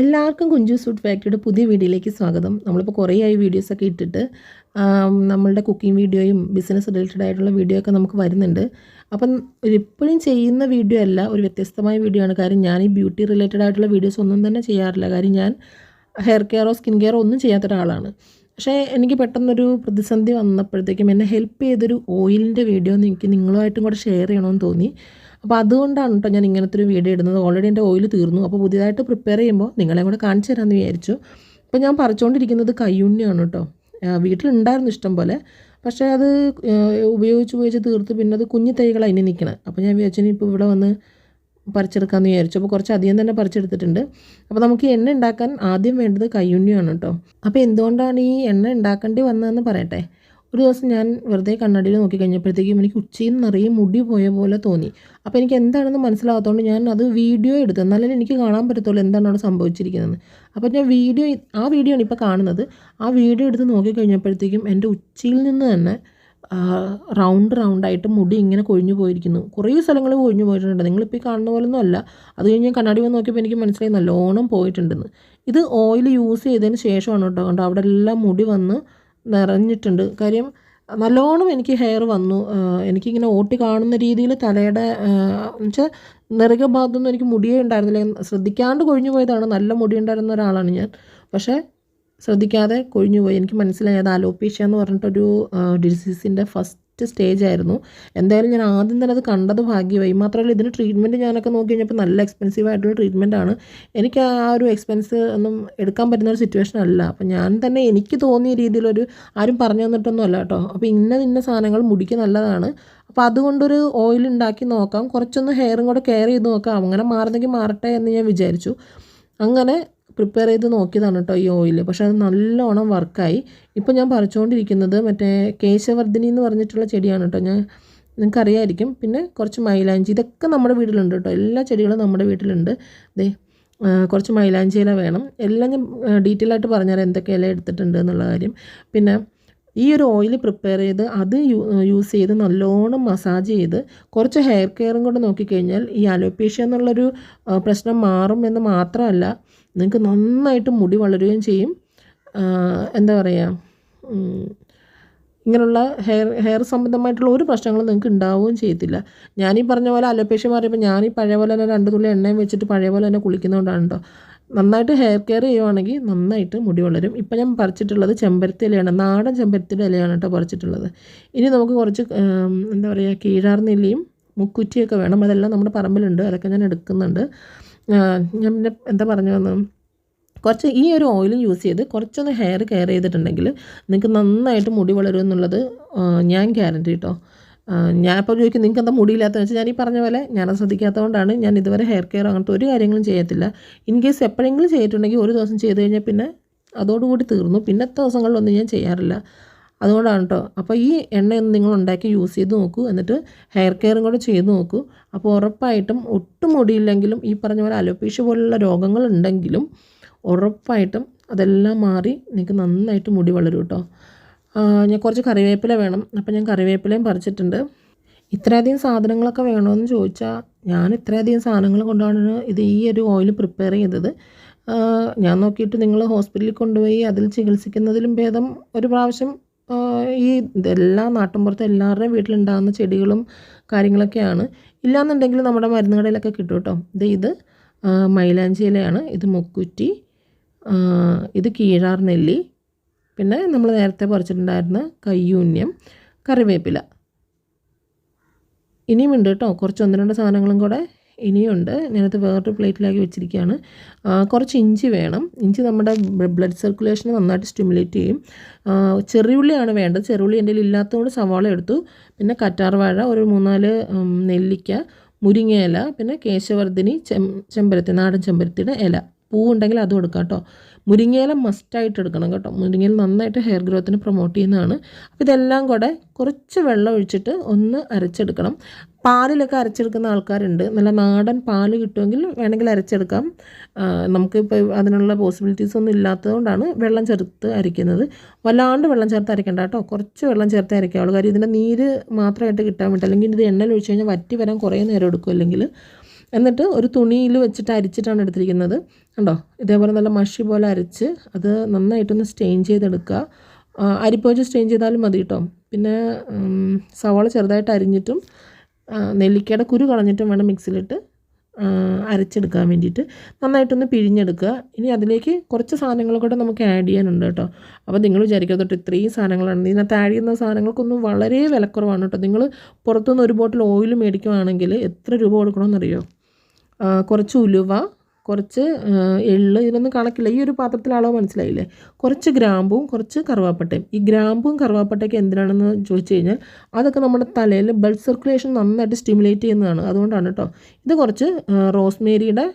എല്ലാവർക്കും കുഞ്ചു സൂട്ട് ഫാക്ടറിയുടെ പുതിയ വീഡിയോയിലേക്ക് സ്വാഗതം. നമ്മളിപ്പോൾ കുറേ ആയി വീഡിയോസൊക്കെ ഇട്ടിട്ട് നമ്മളുടെ കുക്കിംഗ് വീഡിയോയും ബിസിനസ് റിലേറ്റഡ് ആയിട്ടുള്ള വീഡിയോ ഒക്കെ നമുക്ക് വരുന്നുണ്ട്. അപ്പം എപ്പോഴും ചെയ്യുന്ന വീഡിയോ അല്ല ഒരു വ്യത്യസ്തമായ വീഡിയോ ആണ്. കാര്യം ഞാൻ ഈ ബ്യൂട്ടി റിലേറ്റഡ് ആയിട്ടുള്ള വീഡിയോസ് ഒന്നും തന്നെ ചെയ്യാറില്ല. കാര്യം ഞാൻ ഹെയർ കെയറോ സ്കിൻ കെയറോ ഒന്നും ചെയ്യാത്ത ഒരാളാണ്. പക്ഷേ എനിക്ക് പെട്ടെന്നൊരു പ്രതിസന്ധി വന്നപ്പോഴത്തേക്കും എന്നെ ഹെൽപ്പ് ചെയ്തൊരു ഓയിലിന്റെ വീഡിയോ എനിക്ക് നിങ്ങളുമായിട്ടും കൂടെ ഷെയർ ചെയ്യണമെന്ന് തോന്നി. അപ്പോൾ അതുകൊണ്ടാണ് കേട്ടോ ഞാൻ ഇങ്ങനത്തെ ഒരു വീഡിയോ ഇടുന്നത്. ഓൾറെഡി എന്റെ ഓയിൽ തീർന്നു. അപ്പോൾ പുതിയതായിട്ട് പ്രിപ്പയർ ചെയ്യുമ്പോൾ നിങ്ങളെ കൂടെ കാണിച്ചു തരാമെന്ന് വിചാരിച്ചു. അപ്പോൾ ഞാൻ പറിച്ചുകൊണ്ടിരിക്കുന്നത് കയ്യുണ്ണിയാണ് കേട്ടോ വീട്ടിലുണ്ടായിരുന്നു ഇഷ്ടം പോലെ. പക്ഷേ അത് ഉപയോഗിച്ച് ഉപയോഗിച്ച് തീർത്ത് പിന്നെ അത് കുഞ്ഞു തൈകളാണ് ഇനി നിൽക്കണം അപ്പോൾ ഞാൻ വിചാരിച്ചു ഇപ്പോൾ ഇവിടെ വന്ന് പറിച്ചെടുക്കാമെന്ന് വിചാരിച്ചു. അപ്പോൾ കുറച്ച് അധികം തന്നെ പറിച്ചെടുത്തിട്ടുണ്ട്. അപ്പോൾ നമുക്ക് എണ്ണ ഉണ്ടാക്കാൻ ആദ്യം വേണ്ടത് കയ്യുണ്ണിയാണ് കേട്ടോ അപ്പോൾ എന്തുകൊണ്ടാണ് ഈ എണ്ണ ഉണ്ടാക്കേണ്ടി വന്നതെന്ന് പറയട്ടെ? ഒരു ദിവസം ഞാൻ വെറുതെ കണ്ണാടിയിൽ നോക്കി കഴിഞ്ഞപ്പോഴത്തേക്കും എനിക്ക് ഉച്ചയിൽ നിറയെ മുടി പോയ പോലെ തോന്നി. അപ്പോൾ എനിക്ക് എന്താണെന്ന് മനസ്സിലാകാത്തതുകൊണ്ട് ഞാൻ അത് വീഡിയോ എടുത്തു. എന്നാലും എനിക്ക് കാണാൻ പറ്റത്തുള്ളൂ എന്താണ് അവിടെ സംഭവിച്ചിരിക്കുന്നത് അപ്പോൾ ഞാൻ വീഡിയോ ആ വീഡിയോ ആണ് ഇപ്പോൾ കാണുന്നത്. ആ വീഡിയോ എടുത്ത് നോക്കി കഴിഞ്ഞപ്പോഴത്തേക്കും എന്റെ ഉച്ചയിൽ നിന്ന് തന്നെ റൗണ്ട് റൗണ്ടായിട്ട് മുടി ഇങ്ങനെ കൊഴിഞ്ഞു പോയിരിക്കുന്നു. കുറേ സ്ഥലങ്ങൾ കൊഴിഞ്ഞു പോയിട്ടുണ്ട്. നിങ്ങളിപ്പോൾ ഈ കാണുന്ന പോലൊന്നും അല്ല. അത് കഴിഞ്ഞ് കണ്ണാടി വന്ന് നോക്കിയപ്പോൾ എനിക്ക് മനസ്സിലായി നല്ലോണം പോയിട്ടുണ്ടെന്ന്. ഇത് ഓയിൽ യൂസ് ചെയ്തതിന് ശേഷമാണ് കേട്ടോ. കണ്ടോ? അവിടെ എല്ലാം മുടി വന്ന് നിറഞ്ഞിട്ടുണ്ട്. കാര്യം നല്ലോണം എനിക്ക് ഹെയർ വന്നു. എനിക്കിങ്ങനെ ഓട്ടി കാണുന്ന രീതിയിൽ തലയുടെ എന്നുവെച്ചാൽ നിറകെ ഭാഗത്തൊന്നും എനിക്ക് മുടിയേ ഉണ്ടായിരുന്നില്ല. ശ്രദ്ധിക്കാണ്ട് കൊഴിഞ്ഞു പോയതാണ്. നല്ല മുടി ഉണ്ടായിരുന്ന ഒരാളാണ് ഞാൻ. പക്ഷേ ശ്രദ്ധിക്കാതെ കൊഴിഞ്ഞു പോയി. എനിക്ക് മനസ്സിലായി അത് അലോപേഷ്യ എന്ന് പറഞ്ഞിട്ടൊരു ഡിസീസിന്റെ ഫസ്റ്റ് ഫസ്റ്റ് സ്റ്റേജ് ആയിരുന്നു. എന്തായാലും ഞാൻ ആദ്യം തന്നെ അത് കണ്ടത് ഭാഗ്യമായി മാത്രമല്ല ഇതിന് ട്രീറ്റ്മെന്റ് ഞാനൊക്കെ നോക്കി കഴിഞ്ഞപ്പോൾ നല്ല എക്സ്പെൻസീവ് ആയിട്ടുള്ള ട്രീറ്റ്മെന്റ് ആണ്. എനിക്ക് ആ ഒരു എക്സ്പെൻസ് ഒന്നും എടുക്കാൻ പറ്റുന്ന ഒരു സിറ്റുവേഷൻ അല്ല. അപ്പം ഞാൻ തന്നെ എനിക്ക് തോന്നിയ രീതിയിലൊരു ആരും പറഞ്ഞു തന്നിട്ടൊന്നും അല്ല കേട്ടോ. അപ്പോൾ ഇന്ന ഇന്ന സാധനങ്ങൾ മുടിക്ക് നല്ലതാണ്. അപ്പോൾ അതുകൊണ്ടൊരു ഓയിൽ ഉണ്ടാക്കി നോക്കാം. കുറച്ചൊന്ന് ഹെയറും കൂടെ കെയർ ചെയ്ത് നോക്കാം. അങ്ങനെ മാറുന്നെങ്കിൽ മാറട്ടെ എന്ന് ഞാൻ വിചാരിച്ചു. അങ്ങനെ പ്രിപ്പയർ ചെയ്ത് നോക്കിയതാണ് കേട്ടോ ഈ ഓയിൽ പക്ഷേ അത് നല്ലോണം വർക്കായി. ഇപ്പോൾ ഞാൻ പറിച്ചുകൊണ്ടിരിക്കുന്നത് മറ്റേ കേശവർദ്ധിനി എന്ന് പറഞ്ഞിട്ടുള്ള ചെടിയാണ് കേട്ടോ. ഞാൻ നിങ്ങൾക്ക് അറിയായിരിക്കും പിന്നെ കുറച്ച് മൈലാഞ്ചി. ഇതൊക്കെ നമ്മുടെ വീട്ടിലുണ്ട് കേട്ടോ. എല്ലാ ചെടികളും നമ്മുടെ വീട്ടിലുണ്ട്. ദേ കുറച്ച് മൈലാഞ്ചി വേണം. എല്ലാം ഞാൻ ഡീറ്റെയിൽ ആയിട്ട് പറഞ്ഞുതരാം എന്തൊക്കെ ഇല എടുത്തിട്ടുണ്ട് എന്നുള്ള കാര്യം. പിന്നെ ഈ ഒരു ഓയിൽ പ്രിപ്പയർ ചെയ്ത് അത് യൂസ് ചെയ്ത് നല്ലോണം മസാജ് ചെയ്ത് കുറച്ച് ഹെയർ കെയറും കൂടെ നോക്കിക്കഴിഞ്ഞാൽ ഈ അലോപ്പേഷ്യ എന്നുള്ളൊരു പ്രശ്നം മാറും എന്ന് മാത്രമല്ല നിങ്ങൾക്ക് നന്നായിട്ട് മുടി വളരുകയും ചെയ്യും. എന്താ പറയുക ഇങ്ങനെയുള്ള ഹെയർ ഹെയർ സംബന്ധമായിട്ടുള്ള ഒരു പ്രശ്നങ്ങളും നിങ്ങൾക്ക് ഉണ്ടാവുകയും ചെയ്യത്തില്ല. ഞാനീ പറഞ്ഞ പോലെ അലോപ്പേഷ്യ മാറിയപ്പോൾ ഞാനീ പഴയ പോലെ തന്നെ രണ്ട് തുള്ളി എണ്ണയും വെച്ചിട്ട് പഴയ പോലെ തന്നെ കുളിക്കുന്നതുകൊണ്ടാണ് കേട്ടോ നന്നായിട്ട് ഹെയർ കെയർ ചെയ്യുവാണെങ്കിൽ നന്നായിട്ട് മുടി വളരും. ഇപ്പം ഞാൻ പറിച്ചിട്ടുള്ളത് ചെമ്പരത്തി ഇലയാണ്. നാടൻ ചെമ്പരത്തിയുടെ ഇലയാണ് കേട്ടോ പറിച്ചിട്ടുള്ളത്. ഇനി നമുക്ക് കുറച്ച് എന്താ പറയുക കീഴാർന്നില്ലയും നെല്ലിയും മുക്കുറ്റിയൊക്കെ വേണം. അതെല്ലാം നമ്മുടെ പറമ്പിലുണ്ട്. അതൊക്കെ ഞാൻ എടുക്കുന്നുണ്ട്. ഞാൻ പിന്നെ എന്താ പറഞ്ഞു വന്നു കുറച്ച് ഈ ഒരു ഓയിലും യൂസ് ചെയ്ത് കുറച്ചൊന്ന് ഹെയർ കെയർ ചെയ്തിട്ടുണ്ടെങ്കിൽ നിങ്ങൾക്ക് നന്നായിട്ട് മുടി വളരും എന്നുള്ളത് ഞാൻ ഗ്യാരണ്ടി കേട്ടോ ഞാനിപ്പോൾ ചോദിക്കും നിങ്ങൾക്ക് എന്താ മുടിയില്ലാത്തതെന്ന് വെച്ചാൽ ഞാൻ ഈ പറഞ്ഞ പോലെ ഞാനത് ശ്രദ്ധിക്കാത്തതുകൊണ്ടാണ് ഞാൻ ഇതുവരെ ഹെയർ കെയർ അങ്ങനത്തെ ഒരു കാര്യങ്ങളും ചെയ്യത്തില്ല. ഇൻ കേസ് എപ്പോഴെങ്കിലും ചെയ്തിട്ടുണ്ടെങ്കിൽ ഒരു ദിവസം ചെയ്ത് കഴിഞ്ഞാൽ പിന്നെ അതോടുകൂടി തീർന്നു. പിന്നത്തെ ദിവസങ്ങളിലൊന്നും ഞാൻ ചെയ്യാറില്ല. അതുകൊണ്ടാണ് കേട്ടോ അപ്പോൾ ഈ എണ്ണയൊന്നും നിങ്ങൾ ഉണ്ടാക്കി യൂസ് ചെയ്ത് നോക്കൂ. എന്നിട്ട് ഹെയർ കെയറും കൂടെ ചെയ്ത് നോക്കൂ. അപ്പോൾ ഉറപ്പായിട്ടും ഒട്ടും മുടിയില്ലെങ്കിലും ഈ പറഞ്ഞ പോലെ അലോപേഷ്യ പോലുള്ള രോഗങ്ങൾ ഉണ്ടെങ്കിലും ഉറപ്പായിട്ടും അതെല്ലാം മാറി നിങ്ങൾക്ക് നന്നായിട്ട് മുടി വളരും കേട്ടോ ഞാൻ കുറച്ച് കറിവേപ്പില വേണം. അപ്പോൾ ഞാൻ കറിവേപ്പിലയും പറിച്ചിട്ടുണ്ട്. ഇത്രയധികം സാധനങ്ങളൊക്കെ വേണമെന്ന് ചോദിച്ചാൽ ഞാൻ ഇത്രയധികം സാധനങ്ങൾ കൊണ്ടാണ് ഇത് ഈ ഒരു ഓയിൽ പ്രിപ്പയർ ചെയ്തത്. ഞാൻ നോക്കിയിട്ട് നിങ്ങൾ ഹോസ്പിറ്റലിൽ കൊണ്ടുപോയി അതിൽ ചികിത്സിക്കുന്നതിലും ഭേദം ഒരു പ്രാവശ്യം ഈ ഇതെല്ലാം നാട്ടിൻപുറത്ത് എല്ലാവരുടെയും വീട്ടിലുണ്ടാകുന്ന ചെടികളും കാര്യങ്ങളൊക്കെയാണ്. ഇല്ലാന്നുണ്ടെങ്കിൽ നമ്മുടെ മരുന്ന് കടയിലൊക്കെ കിട്ടും കേട്ടോ. ഇത് ഇത് മൈലാഞ്ചിയിലയാണ് ഇത് മുക്കുറ്റി ഇത് കീഴാർ നെല്ലി പിന്നെ നമ്മൾ നേരത്തെ പറിച്ചിട്ടുണ്ടായിരുന്ന കയ്യൂന്യം കറിവേപ്പില. ഇനിയുമുണ്ട് കേട്ടോ. കുറച്ച് ഒന്ന് രണ്ട് സാധനങ്ങളും കൂടെ ഇനിയുണ്ട് ഞാനത് വേറൊരു പ്ലേറ്റിലാക്കി വെച്ചിരിക്കുകയാണ്. കുറച്ച് ഇഞ്ചി വേണം. ഇഞ്ചി നമ്മുടെ ബ്ലഡ് സർക്കുലേഷനെ നന്നായിട്ട് സ്റ്റിമുലേറ്റ് ചെയ്യും. ചെറിയുള്ളിയാണ് വേണ്ടത്. ചെറിയുള്ളി എന്റെ ഇല്ലാത്തതുകൊണ്ട് സവാള എടുത്തു. പിന്നെ കറ്റാർവാഴ ഒരു മൂന്നാൽ നെല്ലിക്ക മുരിങ്ങ പിന്നെ കേശവർദ്ധിനി ചെമ്പരത്തി നാടൻ ചെമ്പരത്തിയുടെ ഇല. പൂവുണ്ടെങ്കിൽ അതും എടുക്കാം കേട്ടോ. മുരിങ്ങയില മസ്റ്റായിട്ട് എടുക്കണം കേട്ടോ. മുരിങ്ങയിൽ നന്നായിട്ട് ഹെയർ ഗ്രോത്തിന് പ്രൊമോട്ട് ചെയ്യുന്നതാണ്. അപ്പോൾ ഇതെല്ലാം കൂടെ കുറച്ച് വെള്ളം ഒഴിച്ചിട്ട് ഒന്ന് അരച്ചെടുക്കണം. പാലിലൊക്കെ അരച്ചെടുക്കുന്ന ആൾക്കാരുണ്ട്. നല്ല നാടൻ പാൽ കിട്ടുമെങ്കിൽ വേണമെങ്കിൽ അരച്ചെടുക്കാം. നമുക്ക് നമുക്കിപ്പോൾ അതിനുള്ള പോസിബിലിറ്റീസ് ഒന്നും ഇല്ലാത്തതുകൊണ്ടാണ് വെള്ളം ചേർത്ത് അരയ്ക്കുന്നത്. വല്ലാണ്ട് വെള്ളം ചേർത്ത് അരയ്ക്കേണ്ട കേട്ടോ. കുറച്ച് വെള്ളം ചേർത്ത് അരയ്ക്കാവുള്ളൂ. കാര്യം ഇതിന്റെ നീര് മാത്രമായിട്ട് കിട്ടാൻ വേണ്ടി അല്ലെങ്കിൽ ഇത് എണ്ണയിൽ ഒഴിച്ച് കഴിഞ്ഞാൽ വറ്റി വരാൻ കുറേ നേരം എടുക്കും അല്ലെങ്കിൽ എന്നിട്ട് ഒരു തുണിയിൽ വെച്ചിട്ട് അരിച്ചിട്ടാണ് എടുത്തിരിക്കുന്നത്. കണ്ടോ? ഇതേപോലെ നല്ല മഷി പോലെ അരച്ച് അത് നന്നായിട്ടൊന്ന് സ്റ്റെയിൻ ചെയ്തെടുക്കുക. അരിപ്പ സ്റ്റെയിൻ ചെയ്താലും മതി കേട്ടോ പിന്നെ സവാള ചെറുതായിട്ട് അരിഞ്ഞിട്ടും നെല്ലിക്കയുടെ കുരു കളഞ്ഞിട്ടും വേണം മിക്സിയിലിട്ട് അരച്ചെടുക്കാൻ വേണ്ടിയിട്ട്. നന്നായിട്ടൊന്ന് പിഴിഞ്ഞെടുക്കുക. ഇനി അതിലേക്ക് കുറച്ച് സാധനങ്ങൾ കൂടെ നമുക്ക് ആഡ് ചെയ്യാനുണ്ട് കേട്ടോ അപ്പോൾ നിങ്ങൾ വിചാരിക്കുക തൊട്ട് ഇത്രയും സാധനങ്ങളാണ്. ഇതിനകത്ത് ആഡ് ചെയ്യുന്ന സാധനങ്ങൾക്കൊന്നും വളരെ വിലക്കുറവാണ് കേട്ടോ നിങ്ങൾ പുറത്തുനിന്ന് ഒരു ബോട്ടിൽ ഓയിൽ മേടിക്കുവാണെങ്കിൽ എത്ര രൂപ കൊടുക്കണമെന്നറിയോ? കുറച്ച് ഉലുവ കുറച്ച് എള്ള് ഇതിനൊന്നും കണക്കില്ല. ഈ ഒരു പാത്രത്തിൽ അളവ് മനസ്സിലായില്ലേ? കുറച്ച് ഗ്രാമ്പും കുറച്ച് കറുവാപ്പട്ടയും. ഈ ഗ്രാമ്പും കറുവാപ്പട്ടയൊക്കെ എന്തിനാണെന്ന് ചോദിച്ചു കഴിഞ്ഞാൽ അതൊക്കെ നമ്മുടെ തലയിൽ ബ്ലഡ് സർക്കുലേഷൻ നന്നായിട്ട് സ്റ്റിമുലേറ്റ് ചെയ്യുന്നതാണ്. അതുകൊണ്ടാണ് കേട്ടോ ഇത് കുറച്ച് റോസ്മേരിയുടെ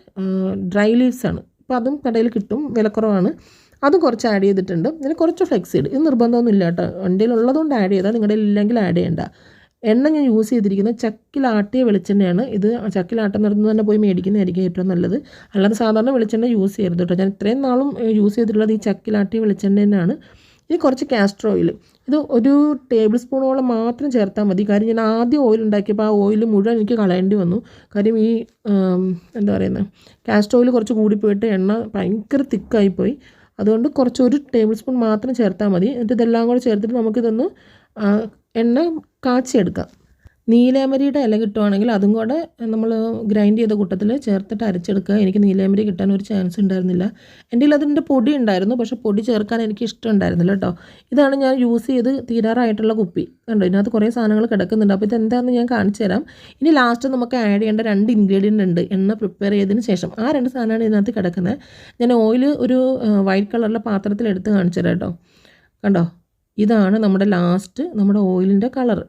ഡ്രൈ ലീവ്സ് ആണ്. അപ്പോൾ അതും കടയിൽ കിട്ടും വിലക്കുറവാണ്. അതും കുറച്ച് ആഡ് ചെയ്തിട്ടുണ്ട്. ഇതിന് കുറച്ച് ഫ്ലെക്സിഡ് ഇത് നിർബന്ധമൊന്നും ഇല്ല കേട്ടോ വണ്ടിയിൽ ഉള്ളതുകൊണ്ട് ആഡ് ചെയ്താൽ നിങ്ങളുടെ ഇല്ലെങ്കിൽ ആഡ് ചെയ്യേണ്ട. എണ്ണ ഞാൻ യൂസ് ചെയ്തിരിക്കുന്നത് ചക്കിലാട്ടിയ വെളിച്ചെണ്ണയാണ്. ഇത് ചക്കിലാട്ടം നിറഞ്ഞു തന്നെ പോയി മേടിക്കുന്നതായിരിക്കും ഏറ്റവും നല്ലത്. അല്ലാതെ സാധാരണ വെളിച്ചെണ്ണ യൂസ് ചെയ്യരുത് കേട്ടോ. ഞാൻ ഇത്രയും നാളും യൂസ് ചെയ്തിട്ടുള്ളത് ഈ ചക്കിലാട്ടിയ വെളിച്ചെണ്ണ തന്നെയാണ് ഇനി കുറച്ച് കാസ്റ്റർ ഓയിൽ ഇത് ഒരു ടേബിൾ സ്പൂണോളം മാത്രം ചേർത്താൽ മതി. കാര്യം ഞാൻ ആദ്യം ഓയിൽ ഉണ്ടാക്കിയപ്പോൾ ആ ഓയിൽ മുഴുവൻ എനിക്ക് കളയേണ്ടി വന്നു. കാര്യം ഈ എന്താ പറയുന്നത് കാസ്റ്റർ ഓയിൽ കുറച്ച് കൂടിപ്പോയിട്ട് എണ്ണ ഭയങ്കര തിക്കായിപ്പോയി. അതുകൊണ്ട് കുറച്ച് ഒരു ടേബിൾ സ്പൂൺ മാത്രം ചേർത്താൽ മതി. എന്നിട്ട് ഇതെല്ലാം കൂടെ ചേർത്തിട്ട് നമുക്കിതൊന്ന് എണ്ണ കാച്ചിയെടുക്കാം. നീലേമരിയുടെ ഇല കിട്ടുവാണെങ്കിൽ അതും കൂടെ നമ്മൾ ഗ്രൈൻഡ് ചെയ്ത കൂട്ടത്തിൽ ചേർത്തിട്ട് അരച്ചെടുക്കുക. എനിക്ക് നീലേമരി കിട്ടാൻ ഒരു ചാൻസ് ഉണ്ടായിരുന്നില്ല. എന്റെ കയ്യിൽ അതിന്റെ പൊടി ഉണ്ടായിരുന്നു. പക്ഷേ പൊടി ചേർക്കാൻ എനിക്ക് ഇഷ്ടം ഉണ്ടായിരുന്നില്ല കേട്ടോ. ഇതാണ് ഞാൻ യൂസ് ചെയ്ത് തീരാറായിട്ടുള്ള കുപ്പി. കണ്ടോ? ഇതിനകത്ത് കുറേ സാധനങ്ങൾ കിടക്കുന്നുണ്ട്. അപ്പോൾ ഇതെന്താണെന്ന് ഞാൻ കാണിച്ചു തരാം. ഇനി ലാസ്റ്റ് നമുക്ക് ആഡ് ചെയ്യേണ്ട രണ്ട് ഇൻഗ്രീഡിയന്റ് ഉണ്ട്. എണ്ണ പ്രിപ്പയർ ചെയ്തതിന് ശേഷം. ആ രണ്ട് സാധനമാണ് ഇതിനകത്ത് കിടക്കുന്നത്. ഞാൻ ഓയിൽ ഒരു വൈറ്റ് കളറിലെ പാത്രത്തിൽ എടുത്ത് കാണിച്ചു തരാം കേട്ടോ. കണ്ടോ? ഇതാണ് നമ്മുടെ ലാസ്റ്റ് നമ്മുടെ ഓയിലിന്റെ കളർ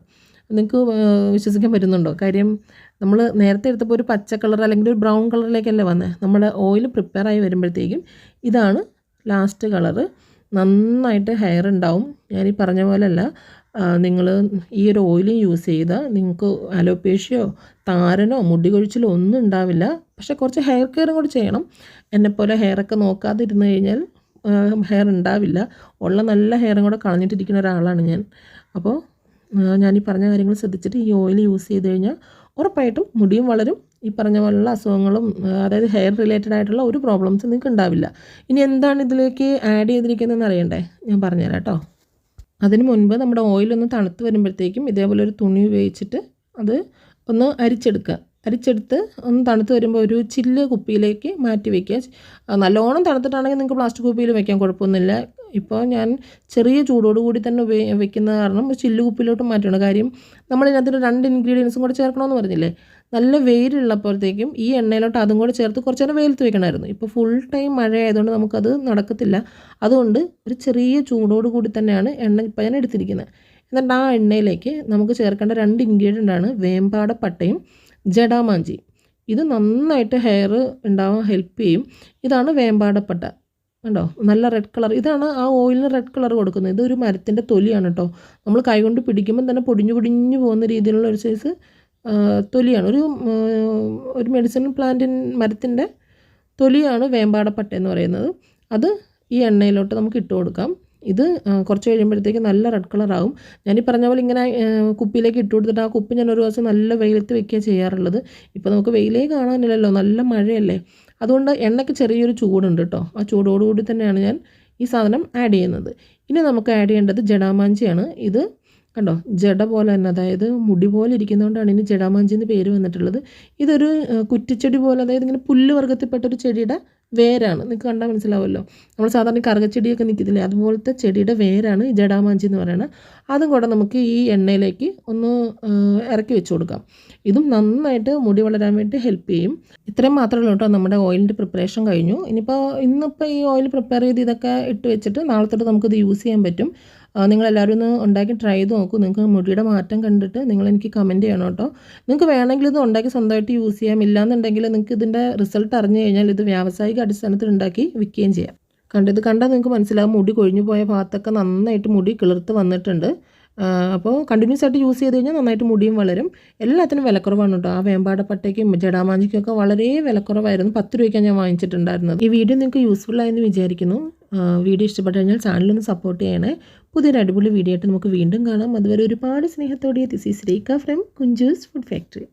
നിങ്ങൾക്ക് വിശ്വസിക്കാൻ പറ്റുന്നുണ്ടോ? കാര്യം നമ്മൾ നേരത്തെ എടുത്തപ്പോൾ ഒരു പച്ച കളർ അല്ലെങ്കിൽ ഒരു ബ്രൗൺ കളറിലേക്കല്ലേ വന്നത് നമ്മുടെ ഓയിൽ പ്രിപ്പയർ ആയി വരുമ്പോഴത്തേക്കും ഇതാണ് ലാസ്റ്റ് കളറ് നന്നായിട്ട് ഹെയർ ഉണ്ടാവും. ഞാൻ ഈ പറഞ്ഞ പോലെയല്ല നിങ്ങൾ ഈ ഒരു ഓയിൽ യൂസ് ചെയ്താൽ നിങ്ങൾക്ക് അലോപേഷ്യയോ താരനോ മുടി കൊഴിച്ചിലോ ഒന്നും ഉണ്ടാവില്ല. പക്ഷേ കുറച്ച് ഹെയർ കെയറും കൂടി ചെയ്യണം. എന്നെപ്പോലെ ഹെയറൊക്കെ നോക്കാതിരുന്നു കഴിഞ്ഞാൽ ഹെയർ ഉണ്ടാവില്ല ഉള്ള നല്ല ഹെയറും കൂടെ കളഞ്ഞിട്ടിരിക്കുന്ന ഒരാളാണ് ഞാൻ. അപ്പോൾ ഞാൻ ഈ പറഞ്ഞ കാര്യങ്ങൾ ശ്രദ്ധിച്ചിട്ട് ഈ ഓയിൽ യൂസ് ചെയ്ത് കഴിഞ്ഞാൽ ഉറപ്പായിട്ടും മുടിയും വളരും. ഈ പറഞ്ഞ പോലുള്ള അസുഖങ്ങളും അതായത് ഹെയർ റിലേറ്റഡ് ആയിട്ടുള്ള ഒരു പ്രോബ്ലംസ് നിങ്ങൾക്ക് ഉണ്ടാവില്ല ഇനി എന്താണ് ഇതിലേക്ക് ആഡ് ചെയ്തിരിക്കുന്നതെന്ന് അറിയണ്ടേ? ഞാൻ പറഞ്ഞുതരാം കേട്ടോ. അതിന് മുൻപ് നമ്മുടെ ഓയിലൊന്ന് തണുത്ത് വരുമ്പോഴത്തേക്കും ഇതേപോലെ ഒരു തുണി ഉപയോഗിച്ചിട്ട് അത് ഒന്ന് അരിച്ചെടുക്കുക. അരിച്ചെടുത്ത് ഒന്ന് തണുത്ത് വരുമ്പോൾ ഒരു ചില്ല് കുപ്പിയിലേക്ക് മാറ്റി വയ്ക്കുക നല്ലോണം തണുത്തിട്ടാണെങ്കിൽ നിങ്ങൾക്ക് പ്ലാസ്റ്റിക് കുപ്പിയിൽ വയ്ക്കാൻ കുഴപ്പമൊന്നുമില്ല. ഇപ്പോൾ ഞാൻ ചെറിയ ചൂടോടുകൂടി തന്നെ ഉപയോഗി വെക്കുന്ന കാരണം ചില്ല് കുപ്പിയിലോട്ട് മാറ്റണം. കാര്യം നമ്മൾ നമ്മളിതിനകത്ത് രണ്ട് ഇൻഗ്രീഡിയൻസും കൂടെ ചേർക്കണമെന്ന് പറഞ്ഞില്ലേ? നല്ല വെയിലുള്ളപ്പോഴത്തേക്കും ഈ എണ്ണയിലോട്ട് അതും കൂടെ ചേർത്ത് കുറച്ച് നേരം വെയിലത്ത് വെക്കണമായിരുന്നു. ഇപ്പോൾ ഫുൾ ടൈം മഴ ആയതുകൊണ്ട് നമുക്കത് നടക്കത്തില്ല. അതുകൊണ്ട് ഒരു ചെറിയ ചൂടോടുകൂടി തന്നെയാണ് എണ്ണ ഇപ്പോൾ ഞാൻ എടുത്തിരിക്കുന്നത്. എന്നിട്ട് ആ എണ്ണയിലേക്ക് നമുക്ക് ചേർക്കേണ്ട രണ്ട് ഇൻഗ്രീഡിയന്റ് ആണ് വേമ്പാട പട്ടയും ജഡാമാഞ്ചി. ഇത് നന്നായിട്ട് ഹെയർ ഉണ്ടാവാൻ ഹെൽപ്പ് ചെയ്യും. ഇതാണ് വേമ്പാടപ്പട്ട. കണ്ടോ? നല്ല റെഡ് കളർ ഇതാണ് ആ ഓയിലിന് റെഡ് കളർ കൊടുക്കുന്നത്. ഇതൊരു മരത്തിന്റെ തൊലിയാണ് കേട്ടോ നമ്മൾ കൈകൊണ്ട് പിടിക്കുമ്പോൾ തന്നെ പൊടിഞ്ഞു പൊടിഞ്ഞു പോകുന്ന രീതിയിലുള്ള ഒരു സൈസ് തൊലിയാണ്. ഒരു ഒരു മെഡിസിൻ പ്ലാന്റിൻ മരത്തിന്റെ തൊലിയാണ് വേമ്പാടപ്പട്ട എന്ന് പറയുന്നത്. അത് ഈ എണ്ണയിലോട്ട് നമുക്ക് ഇട്ട് കൊടുക്കാം. ഇത് കുറച്ച് കഴിയുമ്പോഴത്തേക്ക് നല്ല റെഡ് കളറാവും ഞാൻ ഈ പറഞ്ഞ പോലെ ഇങ്ങനെ കുപ്പിയിലേക്ക് ഇട്ട് കൊടുത്തിട്ട് ആ കുപ്പി ഞാൻ ഒരു ദിവസം നല്ല വെയിലത്ത് വെക്കുക ചെയ്യാറുള്ളത്. ഇപ്പോൾ നമുക്ക് വെയിലേ കാണാനില്ലല്ലോ നല്ല മഴയല്ലേ. അതുകൊണ്ട് എണ്ണയ്ക്ക് ചെറിയൊരു ചൂടുണ്ട് കേട്ടോ ആ ചൂടോടുകൂടി തന്നെയാണ് ഞാൻ ഈ സാധനം ആഡ് ചെയ്യുന്നത്. ഇനി നമുക്ക് ആഡ് ചെയ്യേണ്ടത് ജഡാമാഞ്ചിയാണ് ഇത് കണ്ടോ ജഡ പോലെ തന്നെ അതായത് മുടി പോലെ ഇരിക്കുന്നതുകൊണ്ടാണ് ഇനി ജഡാമാഞ്ചി എന്ന് പേര് വന്നിട്ടുള്ളത്. ഇതൊരു കുറ്റിച്ചെടി പോലെ അതായത് ഇങ്ങനെ പുല്ല് വർഗത്തിൽപ്പെട്ട ഒരു ചെടിയുടെ വേരാണ്. നിങ്ങൾക്ക് കണ്ടാൽ മനസ്സിലാവുമല്ലോ നമ്മൾ സാധാരണ കറുകച്ചെടിയൊക്കെ നിൽക്കത്തില്ലേ അതുപോലത്തെ ചെടിയുടെ വേരാണ് ഈ ജഡാമാഞ്ചി എന്ന് പറയുന്നത്. അതും കൂടെ നമുക്ക് ഈ എണ്ണയിലേക്ക് ഒന്ന് ഇറക്കി വെച്ച് കൊടുക്കാം. ഇതും നന്നായിട്ട് മുടി വളരാൻ വേണ്ടി ഹെൽപ്പ് ചെയ്യും. ഇത്രയും മാത്രമേ കേട്ടോ. നമ്മുടെ ഓയിലിന്റെ പ്രിപ്പറേഷൻ കഴിഞ്ഞു. ഇനിയിപ്പോൾ ഇന്നിപ്പോൾ ഈ ഓയിൽ പ്രിപ്പയർ ചെയ്ത് ഇതൊക്കെ ഇട്ട് വെച്ചിട്ട് നാളെ തൊട്ട് നമുക്കിത് യൂസ് ചെയ്യാൻ പറ്റും. നിങ്ങളെല്ലാവരും ഒന്ന് ഉണ്ടാക്കി ട്രൈ ചെയ്ത് നോക്കൂ. നിങ്ങൾക്ക് മുടിയുടെ മാറ്റം കണ്ടിട്ട് നിങ്ങൾ എനിക്ക് കമന്റ് ചെയ്യണം കേട്ടോ. നിങ്ങൾക്ക് വേണമെങ്കിൽ ഇത് ഉണ്ടാക്കി സ്വന്തമായിട്ട് യൂസ് ചെയ്യാം. ഇല്ലാന്നുണ്ടെങ്കിൽ നിങ്ങൾക്ക് ഇതിന്റെ റിസൾട്ട് അറിഞ്ഞു കഴിഞ്ഞാൽ ഇത് വ്യാവസായിക അടിസ്ഥാനത്തിൽ ഉണ്ടാക്കി വിൽക്കുകയും ചെയ്യാം. കണ്ടത് കണ്ടാൽ നിങ്ങൾക്ക് മനസ്സിലാവും. മുടി കൊഴിഞ്ഞു പോയ ഭാഗത്തൊക്കെ നന്നായിട്ട് മുടി കിളിർത്ത് വന്നിട്ടുണ്ട്. അപ്പോൾ കണ്ടിന്യൂസ് ആയിട്ട് യൂസ് ചെയ്ത് കഴിഞ്ഞാൽ നന്നായിട്ട് മുടിയും വളരും. എല്ലാത്തിനും വിലക്കുറവാണ് കേട്ടോ. ആ വേമ്പാടപ്പട്ടയ്ക്കും ജടാമാഞ്ചിക്കൊക്കെ വളരെ വിലക്കുറവായിരുന്നു. പത്ത് രൂപയ്ക്കാണ് ഞാൻ വാങ്ങിച്ചിട്ടുണ്ടായിരുന്നത്. ഈ വീഡിയോ നിങ്ങൾക്ക് യൂസ്ഫുൾ ആയെന്ന് വിചാരിക്കുന്നു. വീഡിയോ ഇഷ്ടപ്പെട്ടു കഴിഞ്ഞാൽ ചാനലൊന്ന് സപ്പോർട്ട് ചെയ്യണേ. പുതിയൊരു അടിപൊളി വീഡിയോ ആയിട്ട് നമുക്ക് വീണ്ടും കാണാം. അതുവരെ ഒരുപാട് സ്നേഹത്തോടെ this is Rekha from Kunjoos food factory